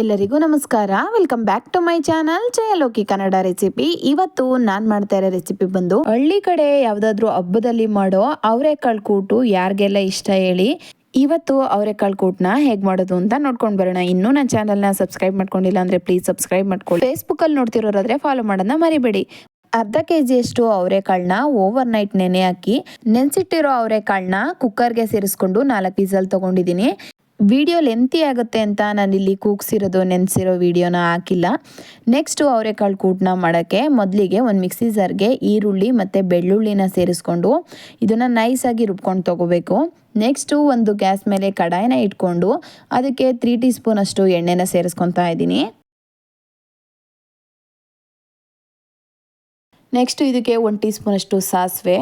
ಎಲ್ಲರಿಗೂ ನಮಸ್ಕಾರ. Welcome back to my channel Jayaloki Kannada recipe ಇವತ್ತು ನಾನು ಮಾಡ್ತಾ ಇರೋ ರೆಸಿಪಿ ಬಂದು ಹಳ್ಳಿ ಕಡೆ ಯಾವುದಾದ್ರೂ ಹಬ್ಬದಲ್ಲಿ ಮಾಡೋ ಅವರೆಕಾಳು ಕೂಟು ಯಾರಿಗೆಲ್ಲ ಇಷ್ಟ ಹೇಳಿ ಇವತ್ತು ಅವರೆಕಾಳು ಕೂಟ್ನ ಹೇಗೆ ಮಾಡೋದು ಅಂತ ನೋಡ್ಕೊಂಡು ಬರೋಣ. ಇನ್ನೂ ನನ್ನ ಚಾನಲ್ನ ಸಬ್ಸ್ಕ್ರೈಬ್ ಮಾಡ್ಕೊಂಡಿಲ್ಲ ಅಂದರೆ ಪ್ಲೀಸ್ ಸಬ್ಸ್ಕ್ರೈಬ್ ಮಾಡ್ಕೊಳ್ಳಿ. ಫೇಸ್ಬುಕ್ಕಲ್ಲಿ ನೋಡ್ತಿರೋರಾದ್ರೆ ಫಾಲೋ ಮಾಡೋದನ್ನ ಮರಿಬೇಡಿ. ಅರ್ಧ ಕೆ ಜಿಯಷ್ಟು ಅವರೆಕಾಳನ್ನ ಓವರ್ ನೈಟ್ ನೆನೆ ಹಾಕಿ ನೆನೆಸಿಟ್ಟಿರೋ ಅವರೆಕಾಳನ್ನ ಕುಕ್ಕರ್ಗೆ ಸೇರಿಸ್ಕೊಂಡು ನಾಲ್ಕು ಪೀಸಲ್ಲಿ ತೊಗೊಂಡಿದ್ದೀನಿ ವಿಡಿಯೋ ಲೆಂತಿ ಆಗುತ್ತೆ ಅಂತ ನಾನಿಲ್ಲಿ ಕೂಗ್ಸಿರೋದು, ನೆನೆಸಿರೋ ವಿಡಿಯೋನ ಹಾಕಿಲ್ಲ. ನೆಕ್ಸ್ಟು ಅವರೆಕಾಳು ಕೂಟ್ನ ಮಾಡೋಕ್ಕೆ ಮೊದಲಿಗೆ ಒಂದು ಮಿಕ್ಸಿ ಜಾರ್ಗೆ ಈರುಳ್ಳಿ ಮತ್ತು ಬೆಳ್ಳುಳ್ಳಿನ ಸೇರಿಸ್ಕೊಂಡು ಇದನ್ನು ನೈಸಾಗಿ ರುಬ್ಕೊಂಡು ತೊಗೋಬೇಕು. ನೆಕ್ಸ್ಟು ಒಂದು ಗ್ಯಾಸ್ ಮೇಲೆ ಕಡಾಯಿನ ಇಟ್ಕೊಂಡು ಅದಕ್ಕೆ ತ್ರೀ ಟೀ ಸ್ಪೂನಷ್ಟು ಎಣ್ಣೆನ ಸೇರಿಸ್ಕೊತಾ ಇದ್ದೀನಿ. ನೆಕ್ಸ್ಟು ಇದಕ್ಕೆ ಒನ್ ಟೀ ಸ್ಪೂನಷ್ಟು ಸಾಸಿವೆ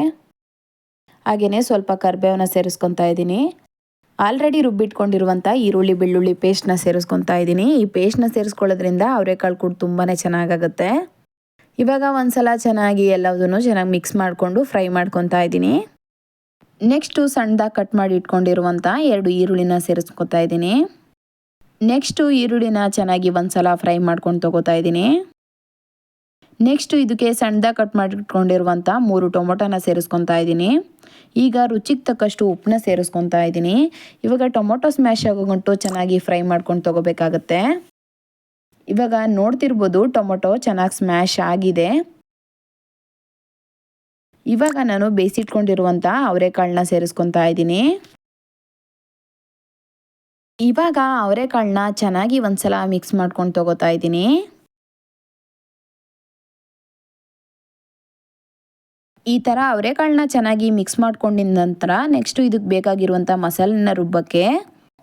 ಹಾಗೆಯೇ ಸ್ವಲ್ಪ ಕರಿಬೇವನ್ನ ಸೇರಿಸ್ಕೊತಾ ಇದ್ದೀನಿ. ಆಲ್ರೆಡಿ ರುಬ್ಬಿಟ್ಕೊಂಡಿರುವಂಥ ಈರುಳ್ಳಿ, ಬೆಳ್ಳುಳ್ಳಿ ಪೇಸ್ಟ್ನ ಸೇರಿಸ್ಕೊತಾ ಇದ್ದೀನಿ. ಈ ಪೇಸ್ಟ್ನ ಸೇರಿಸ್ಕೊಳ್ಳೋದ್ರಿಂದ ಅವರೆಕಾಳು ಕೂಡ ತುಂಬಾ ಚೆನ್ನಾಗಾಗುತ್ತೆ. ಇವಾಗ ಒಂದ್ಸಲ ಚೆನ್ನಾಗಿ ಎಲ್ಲದನ್ನು ಚೆನ್ನಾಗಿ ಮಿಕ್ಸ್ ಮಾಡಿಕೊಂಡು ಫ್ರೈ ಮಾಡ್ಕೊತಾ ಇದ್ದೀನಿ. ನೆಕ್ಸ್ಟು ಸಣ್ಣದಾಗಿ ಕಟ್ ಮಾಡಿ ಇಟ್ಕೊಂಡಿರುವಂಥ ಎರಡು ಈರುಳ್ಳಿನ ಸೇರಿಸ್ಕೊತಾ ಇದ್ದೀನಿ. ನೆಕ್ಸ್ಟು ಈರುಳ್ಳಿನ ಚೆನ್ನಾಗಿ ಒಂದ್ಸಲ ಫ್ರೈ ಮಾಡ್ಕೊಂಡು ತೊಗೋತಾ ಇದ್ದೀನಿ. ನೆಕ್ಸ್ಟು ಇದಕ್ಕೆ ಸಣ್ಣದಾಗಿ ಕಟ್ ಮಾಡಿಟ್ಕೊಂಡಿರುವಂಥ ಮೂರು ಟೊಮೊಟೊನ ಸೇರಿಸ್ಕೊತಾ ಇದ್ದೀನಿ. ಈಗ ರುಚಿಗೆ ತಕ್ಕಷ್ಟು ಉಪ್ಪನ್ನ ಸೇರಿಸ್ಕೊತಾ ಇದ್ದೀನಿ. ಇವಾಗ ಟೊಮೊಟೊ ಸ್ಮ್ಯಾಶ್ ಆಗೋಗಂಟು ಚೆನ್ನಾಗಿ ಫ್ರೈ ಮಾಡ್ಕೊಂಡು ತೊಗೋಬೇಕಾಗತ್ತೆ. ಇವಾಗ ನೋಡ್ತಿರ್ಬೋದು ಟೊಮೊಟೊ ಚೆನ್ನಾಗಿ ಸ್ಮ್ಯಾಶ್ ಆಗಿದೆ. ಇವಾಗ ನಾನು ಬೇಯಿಸಿಟ್ಕೊಂಡಿರುವಂಥ ಅವರೆಕಾಳನ್ನ ಸೇರಿಸ್ಕೊತಾ ಇದ್ದೀನಿ. ಇವಾಗ ಅವರೆಕಾಳನ್ನ ಚೆನ್ನಾಗಿ ಒಂದ್ಸಲ ಮಿಕ್ಸ್ ಮಾಡ್ಕೊಂಡು ತೊಗೋತಾ ಇದ್ದೀನಿ. ಈ ಥರ ಅವರೆಕಾಳನ್ನ ಚೆನ್ನಾಗಿ ಮಿಕ್ಸ್ ಮಾಡ್ಕೊಂಡಿದ ನಂತರ ನೆಕ್ಸ್ಟು ಇದಕ್ಕೆ ಬೇಕಾಗಿರುವಂಥ ಮಸಾಲೆನ ರುಬ್ಬಕ್ಕೆ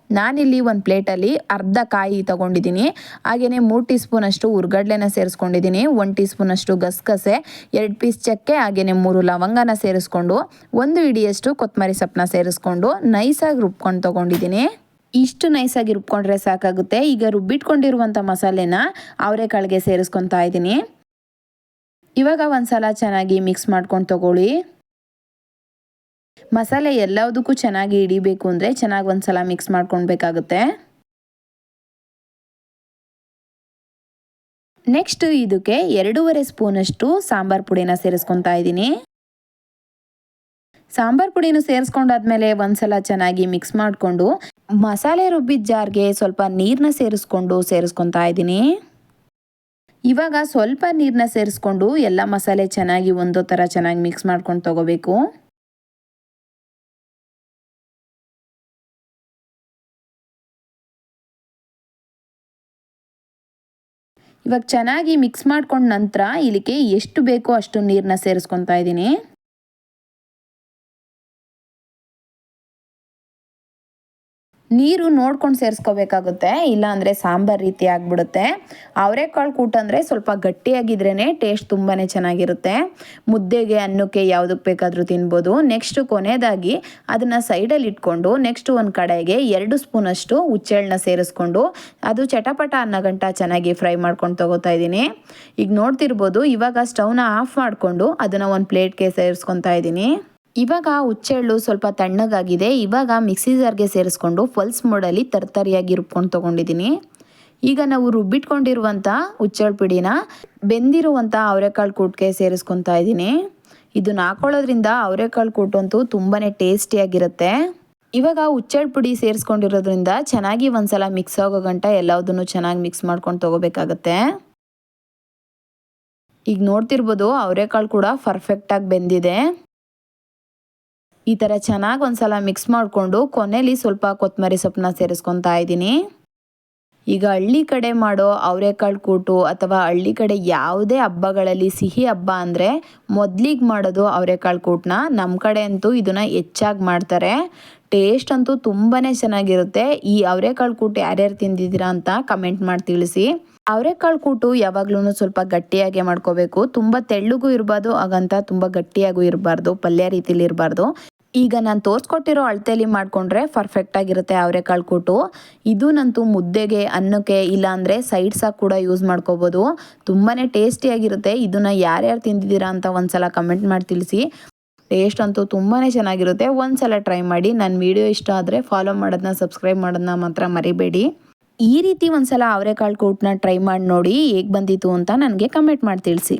ನಾನಿಲ್ಲಿ ಒಂದು ಪ್ಲೇಟಲ್ಲಿ ಅರ್ಧ ಕಾಯಿ ತೊಗೊಂಡಿದ್ದೀನಿ ಹಾಗೆಯೇ ಮೂರು ಟೀ ಸ್ಪೂನಷ್ಟು ಉರ್ಗಡ್ಲೆನ ಸೇರಿಸ್ಕೊಂಡಿದ್ದೀನಿ ಒಂದು ಟೀ ಸ್ಪೂನಷ್ಟು ಗಸಗಸೆ, ಎರಡು ಪೀಸ್ ಚಕ್ಕೆ ಹಾಗೆಯೇ ಮೂರು ಲವಂಗನ ಸೇರಿಸ್ಕೊಂಡು ಒಂದು ಇಡಿಯಷ್ಟು ಕೊತ್ತಂಬರಿ ಸೊಪ್ಪನ್ನ ಸೇರಿಸ್ಕೊಂಡು ನೈಸಾಗಿ ರುಬ್ಕೊಂಡು ತೊಗೊಂಡಿದ್ದೀನಿ ಇಷ್ಟು ನೈಸಾಗಿ ರುಬ್ಕೊಂಡ್ರೆ ಸಾಕಾಗುತ್ತೆ. ಈಗ ರುಬ್ಬಿಟ್ಕೊಂಡಿರುವಂಥ ಮಸಾಲೆನ ಅವರೆಕಾಳಿಗೆ ಸೇರಿಸ್ಕೊತಾ ಇದ್ದೀನಿ ಇವಾಗ ಒಂದ್ಸಲ ಚೆನ್ನಾಗಿ ಮಿಕ್ಸ್ ಮಾಡ್ಕೊಂಡು ತಗೊಳ್ಳಿ. ಮಸಾಲೆ ಎಲ್ಲದಕ್ಕೂ ಚೆನ್ನಾಗಿ ಹಿಡಿಬೇಕು ಅಂದರೆ ಚೆನ್ನಾಗಿ ಒಂದ್ಸಲ ಮಿಕ್ಸ್ ಮಾಡ್ಕೊಳ್ಬೇಕಾಗುತ್ತೆ. ನೆಕ್ಸ್ಟ್ ಇದಕ್ಕೆ ಎರಡೂವರೆ ಸ್ಪೂನಷ್ಟು ಸಾಂಬಾರ್ ಪುಡಿನ ಸೇರಿಸ್ಕೊತಾ ಇದ್ದೀನಿ. ಸಾಂಬಾರ್ ಪುಡಿನ ಸೇರಿಸ್ಕೊಂಡಾದ್ಮೇಲೆ ಒಂದ್ಸಲ ಚೆನ್ನಾಗಿ ಮಿಕ್ಸ್ ಮಾಡಿಕೊಂಡು ಮಸಾಲೆ ರುಬ್ಬಿದ ಜಾರ್ಗೆ ಸ್ವಲ್ಪ ನೀರನ್ನ ಸೇರಿಸ್ಕೊಂಡು ಸೇರಿಸ್ಕೊತಾ ಇದ್ದೀನಿ. ಇವಾಗ ಸ್ವಲ್ಪ ನೀರನ್ನ ಸೇರಿಸ್ಕೊಂಡು ಎಲ್ಲ ಮಸಾಲೆ ಚೆನ್ನಾಗಿ ಒಂದೋ ಥರ ಚೆನ್ನಾಗಿ ಮಿಕ್ಸ್ ಮಾಡ್ಕೊಂಡು ತಗೋಬೇಕು. ಇವಾಗ ಚೆನ್ನಾಗಿ ಮಿಕ್ಸ್ ಮಾಡ್ಕೊಂಡ ನಂತರ ಇಲ್ಲಿಗೆ ಎಷ್ಟು ಬೇಕೋ ಅಷ್ಟು ನೀರನ್ನ ಸೇರಿಸ್ಕೊತಾ ಇದ್ದೀನಿ. ನೀರು ನೋಡ್ಕೊಂಡು ಸೇರಿಸ್ಕೋಬೇಕಾಗುತ್ತೆ ಇಲ್ಲಾಂದರೆ ಸಾಂಬಾರು ರೀತಿ ಆಗಿಬಿಡುತ್ತೆ. ಅವರೆಕಾಳು ಕೂಟ ಅಂದರೆ ಸ್ವಲ್ಪ ಗಟ್ಟಿಯಾಗಿದ್ರೇ ಟೇಸ್ಟ್ ತುಂಬಾ ಚೆನ್ನಾಗಿರುತ್ತೆ. ಮುದ್ದೆಗೆ, ಅನ್ನಕ್ಕೆ ಯಾವುದಕ್ಕೆ ಬೇಕಾದರೂ ತಿನ್ಬೋದು. ನೆಕ್ಸ್ಟು ಕೊನೆಯದಾಗಿ ಅದನ್ನು ಸೈಡಲ್ಲಿ ಇಟ್ಕೊಂಡು ನೆಕ್ಸ್ಟು ಒಂದು ಕಡೆಗೆ ಎರಡು ಸ್ಪೂನಷ್ಟು ಹುಚ್ಚೆಳ್ಳನ್ನ ಸೇರಿಸ್ಕೊಂಡು, ಅದು ಚಟಪಟ ಅನ್ನ ಗಂಟ ಚೆನ್ನಾಗಿ ಫ್ರೈ ಮಾಡ್ಕೊಂಡು ತೊಗೋತಾ ಇದ್ದೀನಿ. ಈಗ ನೋಡ್ತಿರ್ಬೋದು, ಇವಾಗ ಸ್ಟವ್ನ ಆಫ್ ಮಾಡಿಕೊಂಡು ಅದನ್ನು ಒಂದು ಪ್ಲೇಟ್ಗೆ ಸೇರಿಸ್ಕೊತಾ ಇದ್ದೀನಿ. ಇವಾಗ ಹುಚ್ಚೆಳ್ಳು ಸ್ವಲ್ಪ ತಣ್ಣಗಾಗಿದೆ. ಇವಾಗ ಮಿಕ್ಸಿ ಜಾರ್ಗೆ ಸೇರಿಸ್ಕೊಂಡು ಫಲ್ಸ್ ಮೋಡಲ್ಲಿ ತರ್ತರಿಯಾಗಿ ರುಬ್ಕೊಂಡು ತೊಗೊಂಡಿದ್ದೀನಿ. ಈಗ ನಾವು ರುಬ್ಬಿಟ್ಕೊಂಡಿರುವಂಥ ಹುಚ್ಚೆಳ್ಳು ಪುಡಿನ ಬೆಂದಿರುವಂಥ ಅವರೆಕಾಳು ಕೂಟ್ಗೆ ಸೇರಿಸ್ಕೊತಾ ಇದ್ದೀನಿ. ಇದನ್ನ ಹಾಕೊಳ್ಳೋದ್ರಿಂದ ಅವರೆಕಾಳು ಕೂಟು ಅಂತೂ ತುಂಬಾ ಟೇಸ್ಟಿಯಾಗಿರುತ್ತೆ. ಇವಾಗ ಹುಚ್ಚೆಳ್ಳು ಪುಡಿ ಸೇರಿಸ್ಕೊಂಡಿರೋದ್ರಿಂದ ಚೆನ್ನಾಗಿ ಒಂದ್ಸಲ ಮಿಕ್ಸ್ ಆಗೋ ಗಂಟ ಎಲ್ಲದನ್ನು ಚೆನ್ನಾಗಿ ಮಿಕ್ಸ್ ಮಾಡ್ಕೊಂಡು ತೊಗೋಬೇಕಾಗತ್ತೆ. ಈಗ ನೋಡ್ತಿರ್ಬೋದು ಅವರೆಕಾಳು ಕೂಡ ಪರ್ಫೆಕ್ಟಾಗಿ ಬೆಂದಿದೆ. ಈ ಥರ ಚೆನ್ನಾಗಿ ಒಂದ್ಸಲ ಮಿಕ್ಸ್ ಮಾಡಿಕೊಂಡು ಕೊನೆಯಲ್ಲಿ ಸ್ವಲ್ಪ ಕೊತ್ತಂಬರಿ ಸೊಪ್ಪನ್ನ ಸೇರಿಸ್ಕೊತಾ ಇದ್ದೀನಿ. ಈಗ ಹಳ್ಳಿ ಕಡೆ ಮಾಡೋ ಅವರೆಕಾಳು ಕೂಟು ಅಥವಾ ಹಳ್ಳಿ ಕಡೆ ಯಾವುದೇ ಹಬ್ಬಗಳಲ್ಲಿ ಸಿಹಿ ಹಬ್ಬ ಅಂದರೆ ಮೊದಲಿಗೆ ಮಾಡೋದು ಅವರೆಕಾಳು ಕೂಟನ್ನ ನಮ್ಮ ಕಡೆ ಅಂತೂ ಇದನ್ನು ಹೆಚ್ಚಾಗಿ ಮಾಡ್ತಾರೆ. ಟೇಸ್ಟ್ ಅಂತೂ ತುಂಬಾ ಚೆನ್ನಾಗಿರುತ್ತೆ. ಈ ಅವರೆಕಾಳು ಕೂಟು ಯಾರ್ಯಾರು ತಿಂದಿದ್ದೀರಾ ಅಂತ ಕಮೆಂಟ್ ಮಾಡಿ ತಿಳಿಸಿ. ಅವರೆಕಾಳು ಕೂಟು ಯಾವಾಗ್ಲೂ ಸ್ವಲ್ಪ ಗಟ್ಟಿಯಾಗಿ ಮಾಡ್ಕೋಬೇಕು. ತುಂಬ ತೆಳ್ಳಗೂ ಇರಬಾರ್ದು, ಹಾಗಂತ ತುಂಬ ಗಟ್ಟಿಯಾಗೂ ಇರಬಾರ್ದು, ಪಲ್ಯ ರೀತಿಲಿ ಇರಬಾರ್ದು. ಈಗ ನಾನು ತೋರಿಸ್ಕೊಟ್ಟಿರೋ ಅಳತೆಯಲ್ಲಿ ಮಾಡಿಕೊಂಡ್ರೆ ಪರ್ಫೆಕ್ಟಾಗಿರುತ್ತೆ ಅವರೆಕಾಳು ಕೂಟು. ಇದು ಮುದ್ದೆಗೆ, ಅನ್ನಕ್ಕೆ ಇಲ್ಲಾಂದರೆ ಸೈಡ್ಸಾಗಿ ಕೂಡ ಯೂಸ್ ಮಾಡ್ಕೋಬೋದು. ತುಂಬಾ ಟೇಸ್ಟಿಯಾಗಿರುತ್ತೆ ಇದನ್ನು ಯಾರ್ಯಾರು ತಿಂದಿದ್ದೀರಾ ಅಂತ ಒಂದ್ಸಲ ಕಮೆಂಟ್ ಮಾಡಿ ತಿಳಿಸಿ. ಟೇಸ್ಟ್ ಅಂತೂ ತುಂಬಾ ಚೆನ್ನಾಗಿರುತ್ತೆ. ಒಂದು ಸಲ ಟ್ರೈ ಮಾಡಿ. ನನ್ನ ವೀಡಿಯೋ ಇಷ್ಟ ಆದರೆ ಫಾಲೋ ಮಾಡೋದನ್ನ ಸಬ್ಸ್ಕ್ರೈಬ್ ಮಾಡೋದನ್ನ ಮಾತ್ರ ಮರಿಬೇಡಿ. ಈ ರೀತಿ ಒಂದ್ಸಲ ಅವರೆಕಾಳು ಕೂಟನ್ನ ಟ್ರೈ ಮಾಡಿ ನೋಡಿ ಹೇಗೆ ಬಂದಿತ್ತು ಅಂತ ನನಗೆ ಕಮೆಂಟ್ ಮಾಡಿ ತಿಳಿಸಿ.